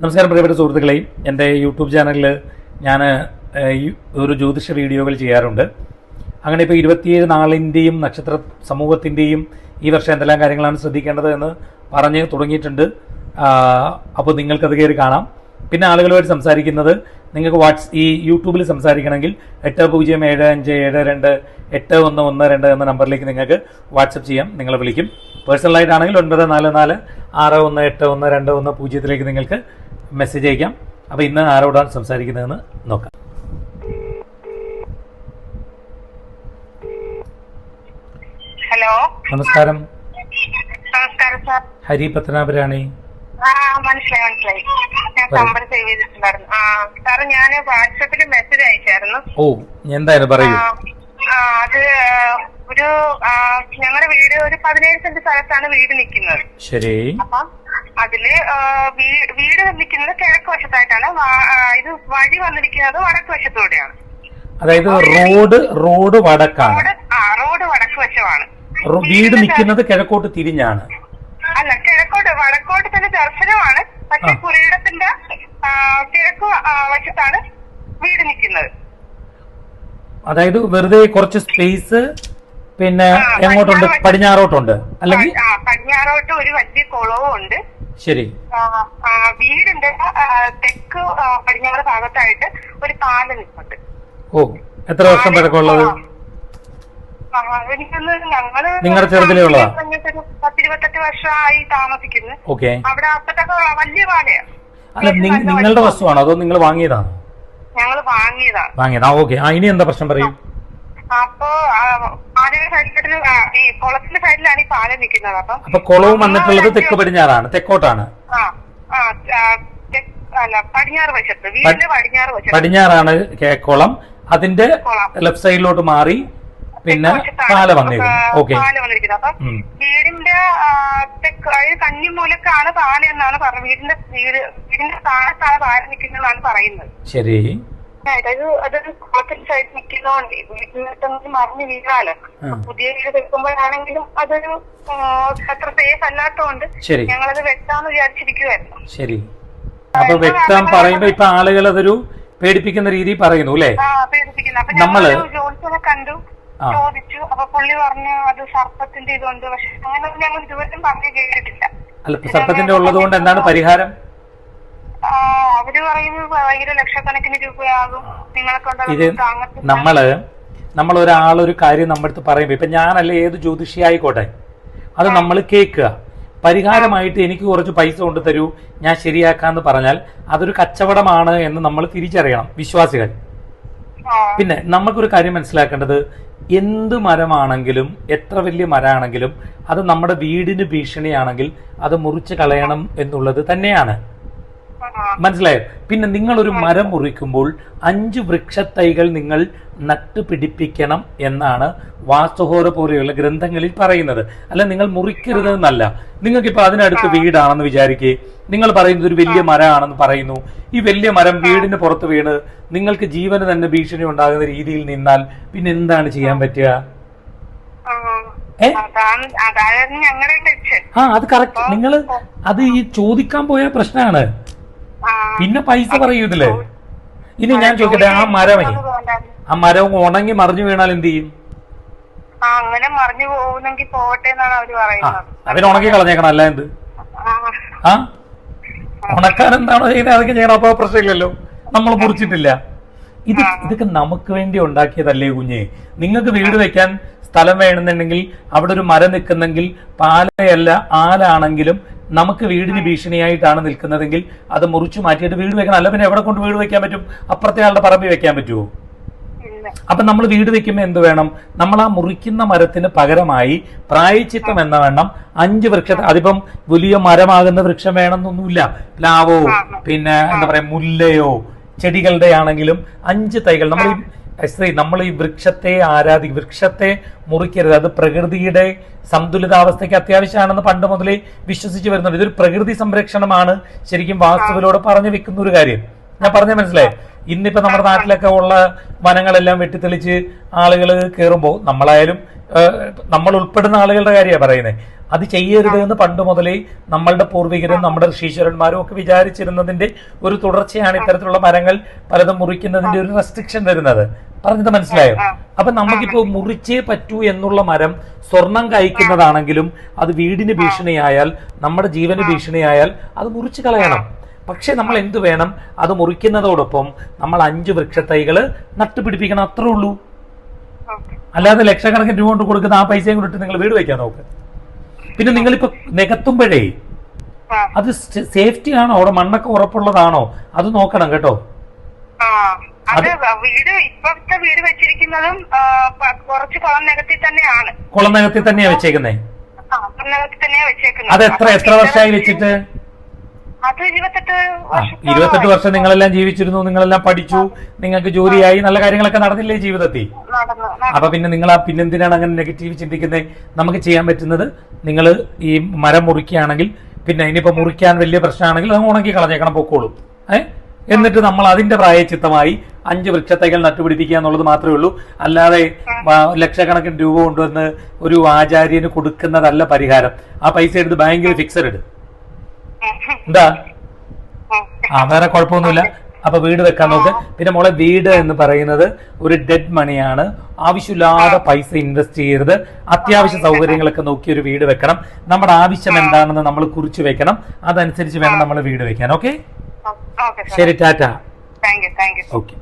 നമസ്കാരം പ്രിയപ്പെട്ട സുഹൃത്തുക്കളെ. എന്റെ യൂട്യൂബ് ചാനലിൽ ഞാൻ ഒരു ജ്യോതിഷ വീഡിയോകൾ ചെയ്യാറുണ്ട്. അങ്ങനെ ഇപ്പോൾ ഇരുപത്തിയേഴ് നാളിന്റെയും നക്ഷത്ര സമൂഹത്തിന്റെയും ഈ വർഷം എന്തെല്ലാം കാര്യങ്ങളാണ് ശ്രദ്ധിക്കേണ്ടത് എന്ന് പറഞ്ഞ് തുടങ്ങിയിട്ടുണ്ട്. അപ്പോൾ നിങ്ങൾക്കത് കയറി കാണാം. പിന്നെ ആളുകളുമായിട്ട് സംസാരിക്കുന്നത് നിങ്ങൾക്ക് വാട്സ് ഈ യൂട്യൂബിൽ സംസാരിക്കണമെങ്കിൽ എട്ട് പൂജ്യം ഏഴ് അഞ്ച് ഏഴ് രണ്ട് എട്ട് ഒന്ന് ഒന്ന് രണ്ട് എന്ന നമ്പറിലേക്ക് നിങ്ങൾക്ക് വാട്സപ്പ് ചെയ്യാം. നിങ്ങളെ വിളിക്കും. പേഴ്സണലായിട്ടാണെങ്കിൽ ഒൻപത് നാല് നാല് ആറ് ഒന്ന് എട്ട് ഒന്ന് രണ്ട് ഒന്ന് പൂജ്യത്തിലേക്ക് നിങ്ങൾക്ക് മെസ്സേജ് അയക്കാം. അപ്പോൾ ഇന്ന് ആരോടാണ് സംസാരിക്കുന്നതെന്ന് നോക്കാം. ഹലോ. നമസ്കാരം. ഹരി പത്തനാപുരാണി മനസ്സിലായി മനസ്സിലായി. ഞാൻ നമ്പർ സേവ് ചെയ്തിട്ടുണ്ടായിരുന്നു. ആ സാറ് ഞാൻ വാട്സപ്പിൽ മെസ്സേജ് അയച്ചായിരുന്നു. ഓ എന്തായാലും പറയൂ. അത് ഒരു ഞങ്ങളുടെ വീട് ഒരു പതിനേഴ് സെന്റ് സ്ഥലത്താണ് വീട് നിൽക്കുന്നത് ശരി. അപ്പൊ അതിൽ വീട് നിർമ്മിക്കുന്നത് കിഴക്ക് വശത്തായിട്ടാണ്. ഇത് വഴി വന്നിരിക്കുന്നത് വടക്ക് വശത്തൂടെയാണ്. അതായത് റോഡ് റോഡ് വടക്കാണ്. റോഡ് വടക്ക് വശമാണ്. വീട് നിൽക്കുന്നത് കിഴക്കോട്ട് തിരിഞ്ഞാണ്. അല്ല കിഴക്കോട്ട് വടക്കോട്ട് തന്നെ ദർശനമാണ്. പക്ഷെ. പുരയിടത്തിന്റെ കിഴക്ക് വശത്താണ് വീട് നിൽക്കുന്നത്. അതായത് വെറുതെ കുറച്ച് സ്പേസ് പിന്നെ എങ്ങോട്ടുണ്ട്? പടിഞ്ഞാറോട്ടുണ്ട്. അല്ലെങ്കിൽ പടിഞ്ഞാറോട്ട് ഒരു വലിയ കുളവും ഉണ്ട് ശരി. ആ, തെക്ക് പടിഞ്ഞാറ് ഭാഗത്തായിട്ട് ഒരു പാലം നിൽപ്പുണ്ട്. ഓ എത്ര വർഷം പഴക്കമുള്ളത്? നിങ്ങളുടെ ചെറുതിലേ ഉള്ളതാ? പത്തിരുപത്തെട്ട് വർഷമായി താമസിക്കുന്നു. ഓക്കെ. അവിടെ അപ്പത്തൊക്കെ വലിയ പാലയാണ് അല്ല നിങ്ങളുടെ വസ്തുവാണോ? അതോ നിങ്ങൾ വാങ്ങിയതാണോ ഞങ്ങൾ വാങ്ങിയതാണ് വാങ്ങിയതാ. ഓക്കെ. ഇനി എന്താ പ്രശ്നം പറയും? അപ്പോ ഈ കുളത്തിന്റെ സൈഡിലാണ് ഈ പാലം നിൽക്കുന്നത് അപ്പം അപ്പൊ കുളവും വന്നിട്ടുള്ളത് തെക്ക് പടിഞ്ഞാറാണ് തെക്കോട്ടാണ്. അല്ല പടിഞ്ഞാറ് വശത്ത് വീടിന്റെ പടിഞ്ഞാറ് വശത്ത്. പടിഞ്ഞാറാണ് കേക്കോളം കുളം. അതിന്റെ. ലെഫ്റ്റ് സൈഡിലോട്ട് മാറി പിന്നെ പാല വന്നിരിക്കുന്നു ആ, ഓക്കെ പാല വന്നിരിക്കുന്നത്. അപ്പം വീടിന്റെ കന്നിമൂലക്കാണ് പാല എന്നാണ് പറഞ്ഞത്. വീടിന്റെ വീട് വീടിന്റെ സ്ഥാനത്താണ് പാല നിൽക്കുന്നതെന്നാണ് പറയുന്നത്. ശരി. അതായത് അതൊരു നിൽക്കുന്നതുകൊണ്ട് മറിഞ്ഞ്. പുതിയ വീട് വെക്കുമ്പോഴാണെങ്കിലും അതൊരു ആ, അത്ര സേഫ് അല്ലാത്തതുകൊണ്ട് ശരി. ഞങ്ങളത് വെക്കാന്ന് വിചാരിച്ചിരിക്കുവായിരുന്നു. ശരി. അപ്പൊ വ്യക്തം പറയുമ്പോ ഇപ്പൊ ആളുകൾ അതൊരു പേടിപ്പിക്കുന്ന രീതി പറയുന്നു അല്ലേ? നമ്മൾ കണ്ടു ചോദിച്ചു. അപ്പൊ പുള്ളി പറഞ്ഞു അത് സർപ്പത്തിന്റെ ഇതുണ്ട്. പക്ഷെ അങ്ങനെ ഞങ്ങൾ ഇതുവരെ പറഞ്ഞു കേട്ടിട്ടില്ല. അല്ല സർപ്പത്തിന്റെ ഉള്ളത് കൊണ്ട് എന്താണ് പരിഹാരം? അവർ പറയുന്നത് ഭയങ്കര ലക്ഷക്കണക്കിന് രൂപയാകും. നിങ്ങളെ ഇത് നമ്മൾ നമ്മൾ ഒരാൾ ഒരു കാര്യം നമ്മുടെ അടുത്ത് പറയുമ്പോ ഇപ്പൊ ഞാനല്ല ഏത് ജ്യോതിഷി ആയിക്കോട്ടെ അത് നമ്മൾ കേൾക്കുക. പരിഹാരമായിട്ട് എനിക്ക് കുറച്ച് പൈസ കൊണ്ട് തരൂ ഞാൻ ശരിയാക്കാന്ന് പറഞ്ഞാൽ അതൊരു കച്ചവടമാണ് എന്ന് നമ്മൾ തിരിച്ചറിയണം വിശ്വാസികൾ. പിന്നെ നമുക്കൊരു കാര്യം മനസ്സിലാക്കേണ്ടത് എന്ത് മരമാണെങ്കിലും എത്ര വലിയ മരമാണെങ്കിലും അത് നമ്മുടെ വീടിന് ഭീഷണിയാണെങ്കിൽ അത് മുറിച്ച് കളയണം എന്നുള്ളത് തന്നെയാണ്. മനസ്സിലായോ? പിന്നെ നിങ്ങൾ ഒരു മരം മുറിക്കുമ്പോൾ അഞ്ച് വൃക്ഷത്തൈകൾ നിങ്ങൾ നട്ടുപിടിപ്പിക്കണം എന്നാണ് വാസ്തുഹോര പോലെയുള്ള ഗ്രന്ഥങ്ങളിൽ പറയുന്നത്. അല്ല നിങ്ങൾ മുറിക്കരുത് എന്നല്ല. നിങ്ങൾക്കിപ്പോ അതിനടുത്ത് വീടാണെന്ന് വിചാരിക്കേ. നിങ്ങൾ പറയുന്നത് ഒരു വലിയ മരമാണെന്ന് പറയുന്നു. ഈ വലിയ മരം വീടിന് പുറത്ത് വീണ് നിങ്ങൾക്ക് ജീവന് തന്നെ ഭീഷണി ഉണ്ടാകുന്ന രീതിയിൽ നിന്നാൽ പിന്നെ എന്താണ് ചെയ്യാൻ പറ്റുക? ആ. അത് കറക്റ്റ് നിങ്ങൾ അത് ഈ ചോദിക്കാൻ പോയ പ്രശ്നമാണ്. പിന്നെ പൈസ പറയൂ ഇതിൽ ഇനി ഞാൻ ചോദിക്കട്ടെ ആ മരമേ ആ മരം ഉണങ്ങി മറിഞ്ഞു വീണാൽ എന്ത് ചെയ്യും? അങ്ങനെ മറിഞ്ഞു പോകുന്നെങ്കിൽ പോകട്ടെ എന്നാണ് അവർ പറയുന്നത്. അവന് ഉണക്കി കളഞ്ഞേക്കണം അല്ല എന്ത്? ആ, ഉണക്കാൻ എന്താണോ ചെയ്യുന്നത് അതൊക്കെ ചെയ്യണം. അപ്പൊ പ്രശ്നമില്ലല്ലോ. നമ്മൾ മുറിച്ചിട്ടില്ല ഇത് ഇതൊക്കെ നമുക്ക് വേണ്ടി ഉണ്ടാക്കിയതല്ലേ കുഞ്ഞെ? നിങ്ങൾക്ക് വീട് വെക്കാൻ സ്ഥലം വേണമെന്നുണ്ടെങ്കിൽ അവിടെ ഒരു മരം നിൽക്കുന്നെങ്കിൽ പാലയല്ല ആലാണെങ്കിലും നമുക്ക് വീടിന് ഭീഷണിയായിട്ടാണ് നിൽക്കുന്നതെങ്കിൽ അത് മുറിച്ചു മാറ്റിയിട്ട് വീട് വെക്കണം. അല്ല പിന്നെ എവിടെ കൊണ്ട് വീട് വെക്കാൻ പറ്റും? അപ്പുറത്തെ ആളുടെ പറമ്പിൽ വെക്കാൻ പറ്റുമോ അപ്പൊ നമ്മൾ വീട് വെക്കുമ്പോൾ എന്ത് വേണം? നമ്മൾ ആ മുറിക്കുന്ന മരത്തിന് പകരമായി പ്രായച്ചിത്തം എന്ന വേണം അഞ്ച് വൃക്ഷ അതിപ്പം വലിയ മരമാകുന്ന വൃക്ഷം വേണമെന്നൊന്നുമില്ല. പ്ലാവോ പിന്നെ എന്താ പറയാ മുല്ലയോ ചെടികളുടെ ആണെങ്കിലും അഞ്ച് തൈകൾ. നമ്മൾ ശ്രീ നമ്മൾ ഈ വൃക്ഷത്തെ ആരാധി വൃക്ഷത്തെ മുറിക്കരുത്. അത് പ്രകൃതിയുടെ സന്തുലിതാവസ്ഥയ്ക്ക് അത്യാവശ്യമാണെന്ന് പണ്ട് മുതലേ വിശ്വസിച്ച് വരുന്നുണ്ട്. ഇതൊരു പ്രകൃതി സംരക്ഷണമാണ്. ശരിക്കും വാസ്തുവിലൂടെ പറഞ്ഞു വെക്കുന്ന ഒരു കാര്യം. ഞാൻ പറഞ്ഞ മനസ്സിലായി. ഇന്നിപ്പോ നമ്മുടെ നാട്ടിലൊക്കെ ഉള്ള വനങ്ങളെല്ലാം വെട്ടിത്തെളിച്ച് ആളുകൾ കയറുമ്പോൾ നമ്മളായാലും നമ്മൾ ഉൾപ്പെടുന്ന ആളുകളുടെ കാര്യമാണ് പറയുന്നത് അത് ചെയ്യരുത് എന്ന് പണ്ട് മുതലേ നമ്മളുടെ പൂർവികരും നമ്മുടെ ഋഷീശ്വരന്മാരും ഒക്കെ വിചാരിച്ചിരുന്നതിന്റെ ഒരു തുടർച്ചയാണ് ഇത്തരത്തിലുള്ള മരങ്ങൾ പലതും മുറിക്കുന്നതിന്റെ ഒരു റെസ്ട്രിക്ഷൻ വരുന്നത്. പറഞ്ഞത് മനസ്സിലായോ? അപ്പൊ നമുക്കിപ്പോ മുറിച്ചേ പറ്റൂ എന്നുള്ള മരം സ്വർണം കഴിക്കുന്നതാണെങ്കിലും അത് വീടിന് ഭീഷണിയായാൽ നമ്മുടെ ജീവന് ഭീഷണിയായാൽ അത് മുറിച്ചു കളയണം. പക്ഷെ നമ്മൾ എന്ത് വേണം? അത് മുറിക്കുന്നതോടൊപ്പം നമ്മൾ അഞ്ച് വൃക്ഷത്തൈകൾ നട്ടുപിടിപ്പിക്കണം. അത്രേ ഉള്ളൂ. അല്ലാതെ ലക്ഷക്കണക്കിന് രൂപ കൊണ്ട് കൊടുക്കുന്ന ആ പൈസയും കൊണ്ടിട്ട് നിങ്ങൾ വീട് വെക്കാൻ നോക്ക്. പിന്നെ നിങ്ങളിപ്പോ നികത്തുമ്പോഴേ അത് സേഫ്റ്റി ആണോ അവിടെ മണ്ണൊക്കെ ഉറപ്പുള്ളതാണോ? അത് നോക്കണം കേട്ടോ. അത് വീട് ഇപ്പോഴത്തെ വീട് വെച്ചിരിക്കുന്നതും കുറച്ച് കുളം നികത്തി തന്നെയാണ്. കുളം നികത്തി തന്നെയാ വെച്ചേക്കുന്നേ? ആ കുളം നികത്തി തന്നെയാ വെച്ചേക്കുന്നത്. അത് എത്ര എത്ര വർഷമായി വെച്ചിട്ട്? അത് ഇരുപത്തെട്ട് വർഷം നിങ്ങളെല്ലാം ജീവിച്ചിരുന്നു നിങ്ങളെല്ലാം പഠിച്ചു നിങ്ങൾക്ക് ജോലിയായി നല്ല കാര്യങ്ങളൊക്കെ നടന്നില്ലേ ജീവിതത്തിൽ? അപ്പൊ പിന്നെ നിങ്ങൾ ആ പിന്നെന്തിനാണ് അങ്ങനെ നെഗറ്റീവ് ചിന്തിക്കുന്നത് നമുക്ക് ചെയ്യാൻ പറ്റുന്നത് നിങ്ങൾ ഈ മരം മുറിക്കുകയാണെങ്കിൽ പിന്നെ ഇനിയിപ്പോ മുറിക്കാൻ വലിയ പ്രശ്നമാണെങ്കിൽ അത് ഉണക്കി കളഞ്ഞേക്കണം പൊക്കോളും. ഏഹ് എന്നിട്ട് നമ്മൾ അതിന്റെ പ്രായച്ചിത്തമായി അഞ്ച് വൃക്ഷത്തൈകൾ നട്ടുപിടിപ്പിക്കുക എന്നുള്ളത് മാത്രമേ ഉള്ളൂ. അല്ലാതെ ലക്ഷക്കണക്കിന് രൂപ കൊണ്ടുവന്ന് ഒരു ആചാര്യന് കൊടുക്കുന്നതല്ല പരിഹാരം. ആ പൈസ എടുത്ത് ബാങ്കിൽ ഫിക്സഡ് ഇട്. എന്താ? ആ. വേറെ കുഴപ്പമൊന്നുമില്ല. അപ്പൊ വീട് വെക്കാൻ നോക്ക്. പിന്നെ മോളെ വീട് എന്ന് പറയുന്നത് ഒരു ഡെഡ് മണിയാണ് ആവശ്യമില്ലാതെ പൈസ ഇൻവെസ്റ്റ് ചെയ്യരുത്. അത്യാവശ്യ സൗകര്യങ്ങളൊക്കെ നോക്കി ഒരു വീട് വെക്കണം. നമ്മുടെ ആവശ്യം എന്താണെന്ന് നമ്മൾ കുറിച്ച് വെക്കണം. അതനുസരിച്ച് വേണം നമ്മൾ വീട് വെക്കാൻ. ഓക്കെ? ശരി ടാറ്റ. ഓക്കെ.